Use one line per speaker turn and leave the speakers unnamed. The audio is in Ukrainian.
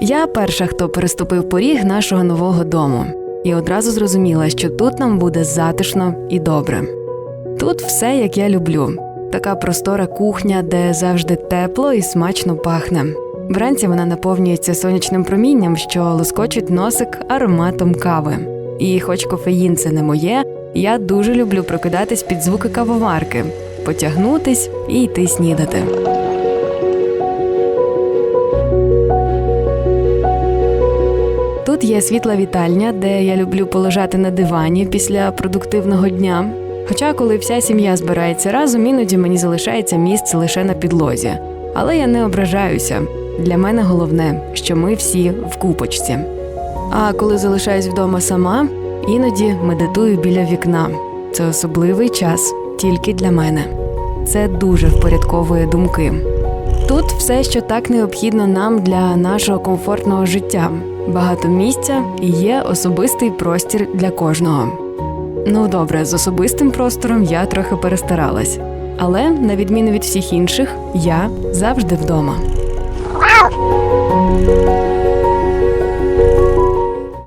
Я перша, хто переступив поріг нашого нового дому, і одразу зрозуміла, що тут нам буде затишно і добре. Тут все, як я люблю. Така простора кухня, де завжди тепло і смачно пахне. Вранці вона наповнюється сонячним промінням, що лоскочить носик ароматом кави. І хоч кофеїн це не моє, я дуже люблю прокидатись під звуки кавоварки, потягнутись і йти снідати. Тут є світла вітальня, де я люблю полежати на дивані після продуктивного дня. Хоча, коли вся сім'я збирається разом, іноді мені залишається місце лише на підлозі. Але я не ображаюся. Для мене головне, що ми всі в купочці. А коли залишаюсь вдома сама, іноді медитую біля вікна. Це особливий час тільки для мене. Це дуже впорядковує думки. Тут все, що так необхідно нам для нашого комфортного життя. Багато місця і є особистий простір для кожного. Ну добре, з особистим простором я трохи перестаралась. Але, на відміну від всіх інших, я завжди вдома.